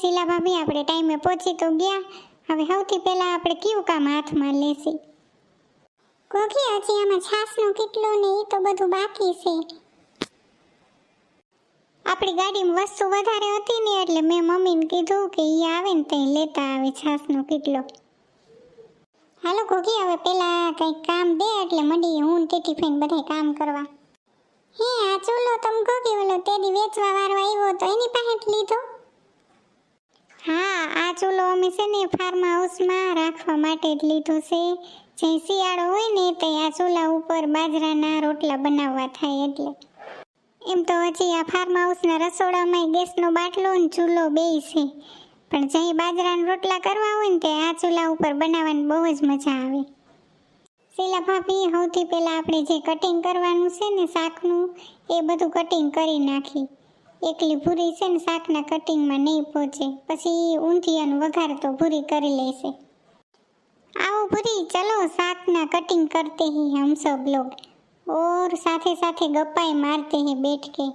શીલા ભાભી આપણે ટાઈમે પહોંચી તો ગયા. હવે સૌથી પહેલા આપણે કયું કામ હાથમાં લેશી? કોકી હજી આમાં છાસનું કેટલું ને એ તો બધું બાકી છે. આપણી ગાડીમાં વસ્તુ વધારે હતી ને એટલે મેં મમ્મીને કીધું કે એ આવે ને તે લેતા આવે છાસનો કેટલો. હાલો ગોગી હવે પેલા કંઈક કામ દે એટલે મંડી હું ટીટી ફઈને બધાય કામ કરવા. હે, આ ચૂલો તમ ગોગી ઓલો તેદી વેચવા વાળો આવ્યો તો એની પાસે લીધો. હા, આ ચૂલો અમે છે ને ફાર્મ હાઉસમાં રાખવા માટે જ લીધો છે. જે શિયાળો હોય ને તે આ ચૂલા ઉપર બાજરાના રોટલા બનાવવા થાય એટલે. એમ તો હજી આ ફાર્મ હાઉસના રસોડામાં ગેસનો બાટલો ને ચૂલો બેય છે. પણ જે બાજરાના રોટલા કરવા હોય ને તે આ ચૂલા ઉપર બનાવવાની બહુ જ મજા આવે. શીલા ભાભી, સૌથી પહેલાં આપણે જે કટિંગ કરવાનું છે ને શાકનું, એ બધું કટિંગ કરી નાખી. એકલી ભૂરી છે ને શાકના કટિંગમાં નહીં પહોંચે પછી ઊંધિયાનું વઘાર તો ભૂરી કરી લેશે. આવો ભૂરી, ચલો શાકના કટિંગ કરતે હી હમ સબ લોગ ઓર સાથે સાથે ગપ્પાએ મારતે હે બેઠ કે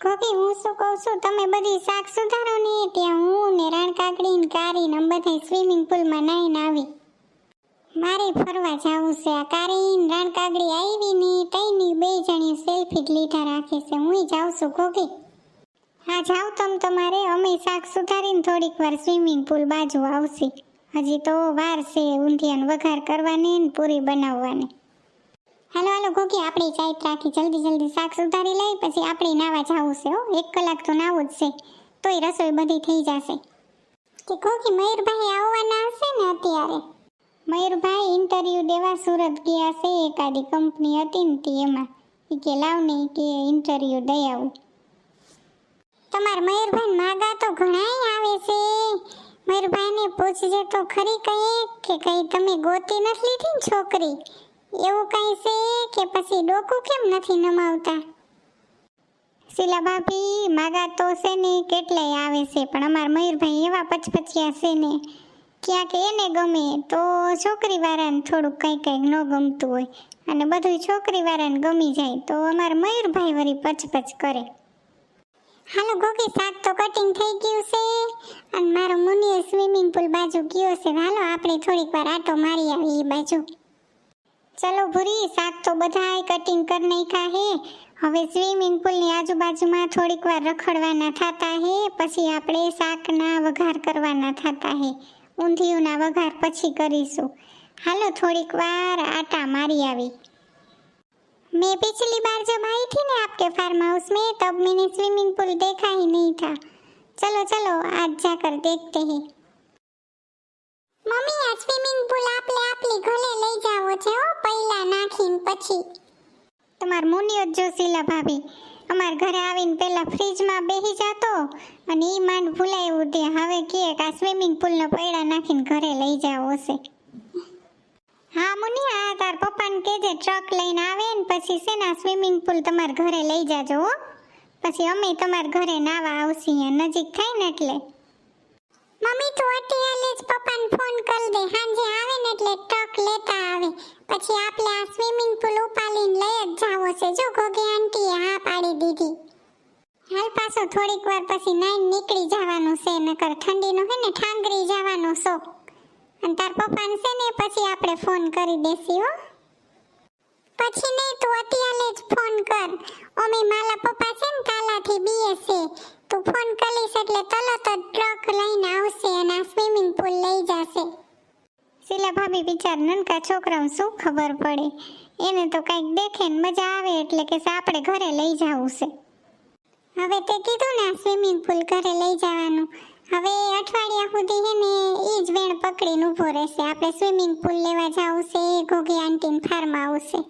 કોકી હું શું કહું છું? તમે બધી શાક સુધારો ને, ત્યાં હું ને રાણ કાકડી ને કારી ને બધા સ્વિમિંગ પુલમાં નાઈને આવી. મારે ફરવા જાવું છે. આ કારી ને રાણકાકડી આવી ને તઈની બે જણી સેલ્ફી લીધા રાખે છે. હું જાઉં છું કોકી હા જાઓ તમ તમારે. અમે શાક સુધારીને થોડીક વાર સ્વિમિંગ પુલ બાજુ આવશે. હજી તો વાર છે ઊંધિયાનો વઘાર કરવાની ને પૂરી બનાવવાની. હાલો હાલો ગોગી આપણે ચાઈત રાખી જલ્દી જલ્દી શાક સુધારી લઈ, પછી આપણે નાવા જવું છે, હો. એક કલાક તો નાવું જ છે. તોય રસોઈ બધી થઈ જશે. કે ગોગી મયુરભાઈ આવવાના હશે ને અત્યારે? મયુરભાઈ ઇન્ટરવ્યૂ દેવા સુરત ગયા છે. એકાદી કંપની હતી ને તે એમાં. એ કે લાવને કે ઇન્ટરવ્યૂ દઈ આવું. તમાર મયુરભાઈ માગા તો ઘણાય આવે છે. મયુરભાઈને પૂછજે તો ખરી કહીએ કે કઈ તમે ગોતી નથી લીધી ને છોકરી? એવું કઈ છે કે પછી ડોકું કેમ નથી નમાવતા? શીલા ભાભી, માગા તો છે ને કેટલાય આવે છે, પણ અમાર મયુરભાઈ એવા પચપચિયા છે ને. ક્યાંક એને ગમે તો છોકરી વાળાને થોડુંક કંઈ કંઈક ન ગમતું હોય. અને બધું છોકરી વાળાને ગમી જાય તો અમારા મયુરભાઈ વળી પચપચ કરે. હાલો ગોગી, શાક તો કટિંગ થઈ ગયું છે. અને મારો મુનિએ સ્વિમિંગ પુલ બાજુ ગયો છે. હાલો, આપણે થોડીક વાર આટો મારી આવી એ બાજુ. ચલો ભૂરી, શાક તો બધાય કટિંગ કરી નાખ્યા હે. હવે સ્વિમિંગ પુલની આજુબાજુમાં થોડીક વાર રખડવાના થતા હે. પછી આપણે શાકના વઘાર કરવાના થતા હે. ઊંધિયુંના વઘાર પછી કરીશું હાલો થોડીક વાર આટા મારી આવી मैं पिछली बार जब आई थी ना आपके फार्म हाउस में तब मैंने स्विमिंग पूल देखा ही नहीं था चलो चलो आज जाकर देखते हैं મમ્મી આ સ્વિમિંગ પૂલ આપલે આપલી ઘરે લઈ જાવો છે હો પહેલા નાખીને પછી તમાર મુનિયો જ જો શીલા ભાભી અમાર ઘરે આવીને પહેલા ફ્રીજમાં બેસી જાતો અને ઈ માંડ ભૂલાયું તે. હવે કે આ સ્વિમિંગ પુલનો પૈડા નાખીને ઘરે લઈ જાવો છે હા, મુનિ, આ તાર પપ્પાને કહેજે ટ્રક લઈને આવે ને પછી છે ને સ્વિમિંગ પુલ તમારા ઘરે લઈ જાજો હો. પછી અમે તમારા ઘરે નાવા આવશી નજીક થાય ને એટલે. મમ્મી, તું અત્યારે જ પપ્પાને ફોન કરી દે. હાંજે આવે ને એટલે ટ્રક લેતા આવે. પછી આપણે આ સ્વિમિંગ પુલ ઉપાલીને લઈ જ જાવો છે. જો ગોગી આંટીએ હા પાડી દીધી. હાલ પાછો થોડીક વાર પછી નાઈન નીકળી જવાનું છે, નકર ઠંડીનો હે ને ઠાંગરી જવાનો શોખ અને તાર પપ્પાને છે ને પછી આપણે ફોન કરી દેસી હો. પછી નહીં, તું અત્યારે જ ફોન કર. ઓમે માલા પપ્પા છે ને કાલાથી બીએ તું ફોન કરીશ એટલે તરત જ ટ્રક લઈને આવશે અને આ સ્વિમિંગ પુલ લઈ જશે શીલા ભાભી બિચાર નનકા છોકરાઓને શું ખબર પડે? એને તો કંઈક દેખે ને મજા આવે એટલે કે આપણે ઘરે લઈ જવું છે. હવે તે કીધું ને સ્વિમિંગ પુલ ઘરે લઈ જવાનું. હવે અઠવાડિયા સુધી હે ને એ જ વેણ પકડીને ઊભો રહેશે. આપણે સ્વિમિંગ પુલ લેવા જવું છે, એ ઘોઘી આંટીન ફાર્મ આવશે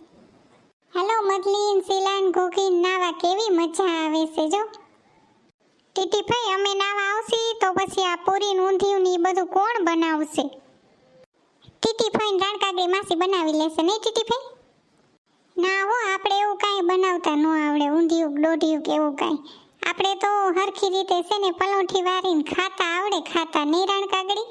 હેલો મદલીન સિલાન ઘોઘી નાવા કેવી મજા આવે છે જો. ટીટી ભાઈ અમે નાવા આવશી તો પછી આ પૂરી ઊંધિયું ને એ બધું કોણ બનાવશે? ટીટી ભાઈ રાણકાગરી માસી બનાવી લેશે, નહીં ટીટીફાઈ ના હો, આપણે એવું કાંઈ બનાવતા ન આવડે, ઊંધિયું, દોઢિયું કે એવું કાંઈ. આપણે તો હરખી રીતે છે ને પલોઠી વારીને ખાતા આવડે, ખાતા નહીં, રાણકાગડી?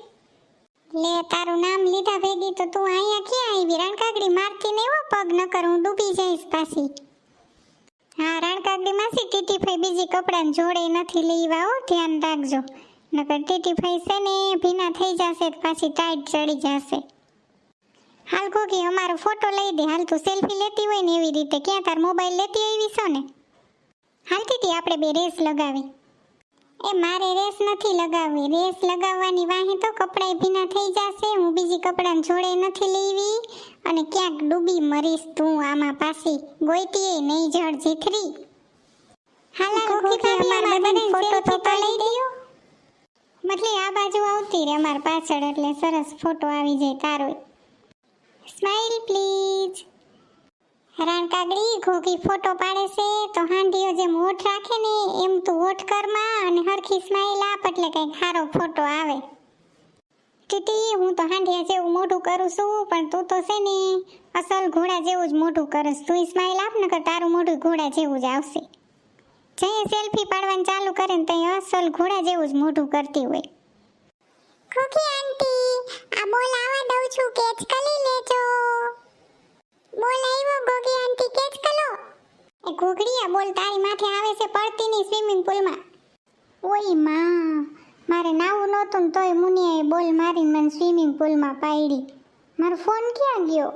લે, તારું નામ લીધા ભેગી તો તું અહીંયા ક્યાં આવી રાણકાગડી મારતી નહીં હો, પગ ન કર હું ડૂબી જઈશ પાછી. હા, રાણકાગડી માસી ટીટીફાઈ બીજી કપડાં જોડે નથી લેવા હો, ધ્યાન રાખજો. નકર ટીટીફાઈ છે ને ભીના થઈ જશે પાછી ટાઈટ ચડી જશે. હાલ ગોગી અમારો ફોટો લઈ દે. હાલ તું સેલ્ફી લેતી હોય ને એવી રીતે. ક્યાં તાર મોબાઈલ લેતી આવી છો ને? હાલતી હતી આપણે બે રેસ લગાવી. એ મારે રેસ નથી લગાવવી. રેસ લગાવવાની વાહે તો કપડાં ભીના થઈ જશે. હું બીજી કપડાં જોડે નથી લેવી. અને ક્યાંક ડૂબી મરીશ તું આમાં પાછી. ગોઈતીએ નહીં જળ જીથરી. હાલા ગોગી અમાર બધાને ફોટો તો લઈ દયો. મતલબ આ બાજુ આવતી રે અમાર પાછળ એટલે સરસ ફોટો આવી જાય તારો સ્માઈલ પ્લીઝ કાગડી ઘોઘી ફોટો પાડે છે, તો હાંડીઓ જેમ હોઠ રાખે ને, એમ તું હોઠ કરમાં અને હરખી સ્માઈલ આપ, એટલે કંઈક સારો ફોટો આવે. ટીટી, હું તો હાંડિયા જેવું મોઢું કરું છું, પણ તું તો છે ને, અસલ ઘોડા જેવું જ મોઢું કરસ. તું સ્માઈલ આપ, નકર તારું મોઢું ઘોડા જેવું જ આવશે. જઈએ સેલ્ફી પાડવાનું ચાલુ કરે ને તઈ અસલ ઘોડા જેવું જ મોઢું કરતી હોય. આ બોલ આવા દઉં છું, કેચ કરી લેજો. બોલ આવ્યો, ગોગી આંટી, કેચ કરો. એ ઘોઘડીયા બોલ, તારી માથે આવે છે પડતી ની સ્વિમિંગ પૂલમાં. ઓયમાં, મારે નાવું નહોતું ને તોય મુનિયાએ બોલ મારીને મને સ્વિમિંગ પૂલમાં પાડી. મારો ફોન ક્યાં ગયો?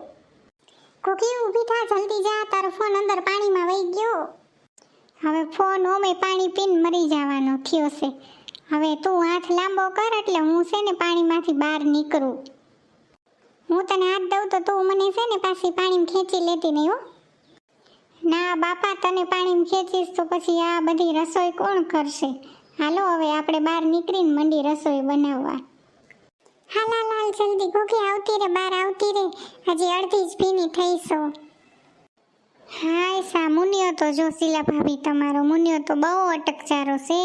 ઘોઘી ઊભી થા, જલ્દી જા, તારો ફોન અંદર પાણીમાં વહી ગયો. હવે ફોન ઓમે પાણી પીને મરી જવાનો થયો છે. હવે તું હાથ લાંબો કર એટલે હું છે ને પાણીમાંથી બહાર નીકળું. હું તને હાથ દઉં તો તું મને છે ને પાછી પાણીમાં ખેંચી લેતી નહીં હો. ના, બાપા, તને પાણીમાં ખેંચીશ તો પછી આ બધી રસોઈ કોણ કરશે? હાલો, હવે આપણે બહાર નીકળીને મંડી રસોઈ બનાવવા. હાલ હાલ જલ્દી ભૂખી આવતી રે, બહાર આવતી રે. હજી અડધી જ ભીની થઈશો હાય સા, મુનિયો તો જો શીલા ભાભી તમારો મુનિયો તો બહુ અટકચારો છે.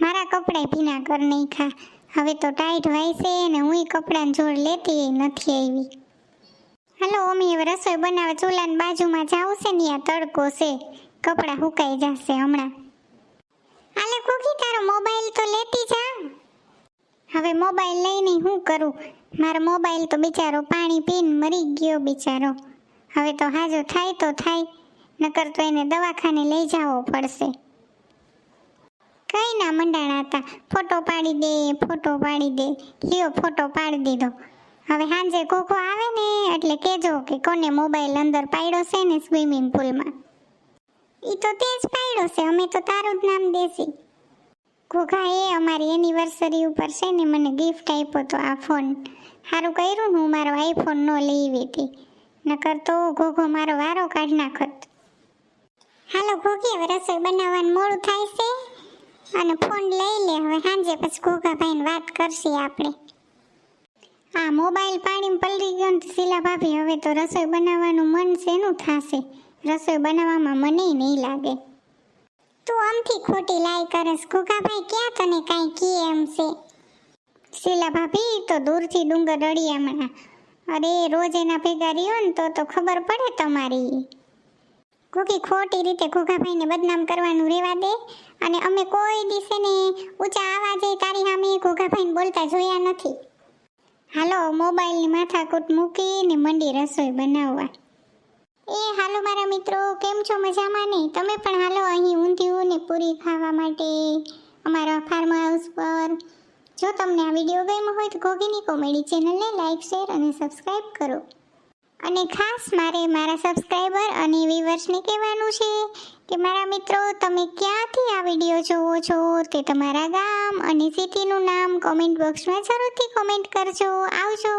મારા કપડાય ભીના કર નહીં ખા હવે તો ટાઈટ હોય છે ને હુંય કપડાં જોડ લેતી નથી આવી. હાલો, અમી હવે રસોઈ બનાવે ચૂલાની બાજુમાં જાવું છે ને આ તડકો છે. કપડાં સુકાઈ જશે હમણાં. હાલે કુકી તારો મોબાઈલ તો લેતી જા. હવે મોબાઈલ લઈને શું કરું? મારો મોબાઈલ તો બિચારો પાણી પીને મરી ગયો બિચારો. હવે તો હાજો થાય તો થાય, નકર તો એને દવાખાને લઈ જવો પડશે. કઈ ના મંડાણા હતા? ફોટો પાડી દે, ફોટો પાડી દે. લ્યો, ફોટો પાડી દીધો. હવે સાંજે કોકો આવે ને, એટલે કહેજો કે કોને મોબાઈલ અંદર પાડ્યો છે ને સ્વિમિંગ પુલમાં. ઈ તો તે જ પાડ્યો છે, અમે તો તારું જ નામ દેસી એ અમારી એનિવર્સરી ઉપર છે ને મને ગિફ્ટ આપ્યો તો આ ફોન સારું કર્યું હું મારો આઈફોન ન લેવી હતી. નકર તો ઘોઘો મારો વારો કાઢી નાખત. હાલો ઘોઘી હવે રસોઈ બનાવવાનું મોડું થાય છે. અને ફોન લઈ લે, હવે સાંજે પછી ઘોઘાભાઈને વાત કરશી આપણે. આ મોબાઈલ પાણીમાં પલરી ગયો ને શીલા ભાભી, હવે તો રસોઈ બનાવવાનું મન શેનું થાશે? રસોઈ બનાવવામાં મને નહીં લાગે. તું આમથી ખોટી લાઈ કરસ. ઘોઘાભાઈ ક્યાં તને કાંઈ કીએ એમ છે? શીલા ભાભી તો દૂરથી ડુંગર રળિયામણા અરે, રોજ એના ભેગા રહ્યો ને તો તો ખબર પડે તમારી. કોકી ખોટી રીતે ઘોઘાભાઈને બદનામ કરવાનું રહેવા દે અને અમે કોઈ દિવસે ને ઊંચા આવાજે તારી સામે ઘોઘાભાઈને બોલતા જોયા નથી. હાલો, મોબાઈલની માથાકૂટ મૂકીને મંડી રસોઈ બનાવવા. એ, હાલો મારા મિત્રો, કેમ છો મજામાં ને? તમે પણ હાલો અહીં ઊંધિયું ને પૂરી ખાવા માટે અમારા ફાર્મ હાઉસ પર જો તમને આ વીડિયો ગમ્યો હોય તો ગોગીની કોમેડી ચેનલને લાઈક, શેર અને સબસ્ક્રાઈબ કરો. અને ખાસ મારે મારા સબસ્ક્રાઈબર અને વ્યુઅર્સને કહેવાનું છે કે મારા મિત્રો, તમે ક્યાંથી આ વીડિયો જોવો છો તે તમારા ગામ અને સિટીનું નામ કોમેન્ટ બોક્સમાં જરૂરથી કોમેન્ટ કરજો. આવજો.